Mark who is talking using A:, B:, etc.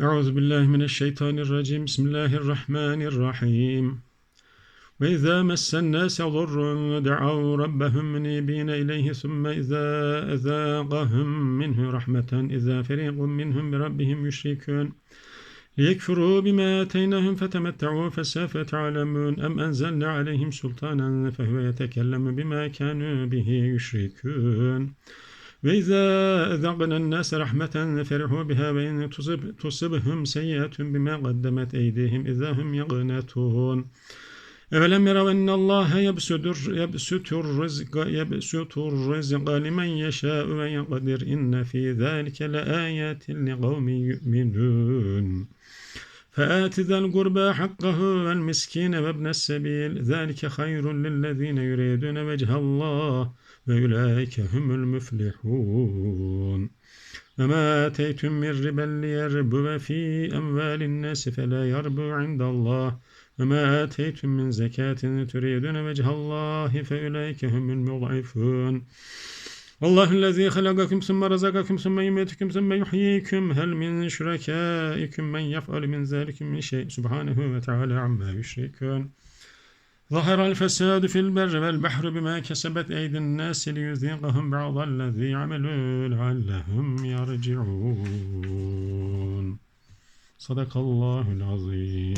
A: أعوذ بالله من الشيطان الرجيم. بسم الله الرحمن الرحيم. وإذا مس الناس ضر دعوا ربهم منيبين إليه ثم إذا أذاقهم منه رحمة إذا فريق منهم بربهم يشركون. ليكفروا بما آتيناهم فتمتعوا فسوف تعلمون. أم أنزلنا عليهم سلطانا فهو يتكلم بما كانوا به يشركون. وإذا أذقنا الناس رحمة فرحوا بها وإن تصب تصبهم سيئة بما قدمت أيديهم إذا هم يقنطون أولم يروا أن الله يبسط يبسط الرزق يبسط الرزق لمن يشاء ويقدر إن في ذلك لآيات لقوم يؤمنون. فآت ذا القربى حقه والمسكين وابن السبيل ذلك خير للذين يريدون وجه الله وأولئك هم المفلحون وما آتيتم من ربا ليربو في أموال الناس فلا يربو عند الله وما آتيتم من زكاة تريدون وجه الله فأولئك هم المضعفون الله الذي خلقكم ثم رزقكم ثم يميتكم ثم يحييكم. هل من شركائكم من يفعل من ذلك من شيء؟ سبحانه وتعالى عما يشركون. ظهر الفساد في البر والبحر بما كسبت أيدي الناس ليذيقهم بعض الذي عملوا لعلهم يرجعون. صدق الله العظيم.